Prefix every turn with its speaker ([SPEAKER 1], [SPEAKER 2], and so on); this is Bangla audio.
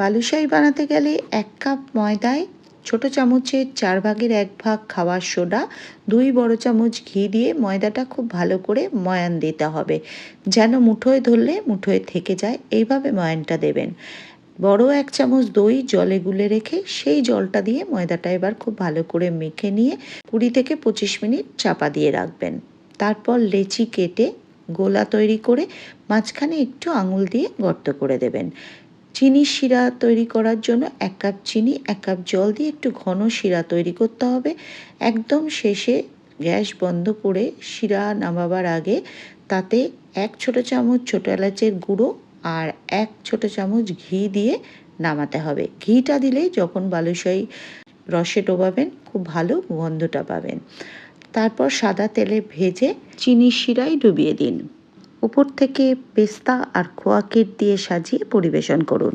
[SPEAKER 1] বালুশাহি বানাতে গেলে এক কাপ ময়দায় ছোট চামচের চার ভাগের এক ভাগ খাওয়ার সোডা, দুই বড় চামচ ঘি দিয়ে ময়দাটা খুব ভালো করে ময়ান দিতে হবে। যেন মুঠোয় ধরলে মুঠোয় থেকে যায়, এইভাবে ময়ানটা দেবেন। বড় এক চামচ দই জলে গুলে রেখে সেই জলটা দিয়ে ময়দাটা এবার খুব ভালো করে মেখে নিয়ে কুড়ি থেকে পঁচিশ মিনিট চাপা দিয়ে রাখবেন। তারপর লেচি কেটে গোলা তৈরি করে মাঝখানে একটু আঙুল দিয়ে গর্ত করে দেবেন। চিনি শিরা তৈরি করার জন্য এক কাপ চিনি, এক কাপ জল দিয়ে একটু ঘন শিরা তৈরি করতে হবে। একদম শেষে গ্যাস বন্ধ করে শিরা নামাবার আগে তাতে এক ছোট চামচ ছোটো এলাচের গুঁড়ো আর এক ছোট চামচ ঘি দিয়ে নামাতে হবে। ঘিটা দিলে যখন বালুশাই রসে ডোবাবেন, খুব ভালো গন্ধটা পাবেন। তারপর সাদা তেলে ভেজে চিনি শিরায় ডুবিয়ে দিন। উপর থেকে পেস্তা আর খোয়া ক্ষীর দিয়ে সাজিয়ে পরিবেশন করুন।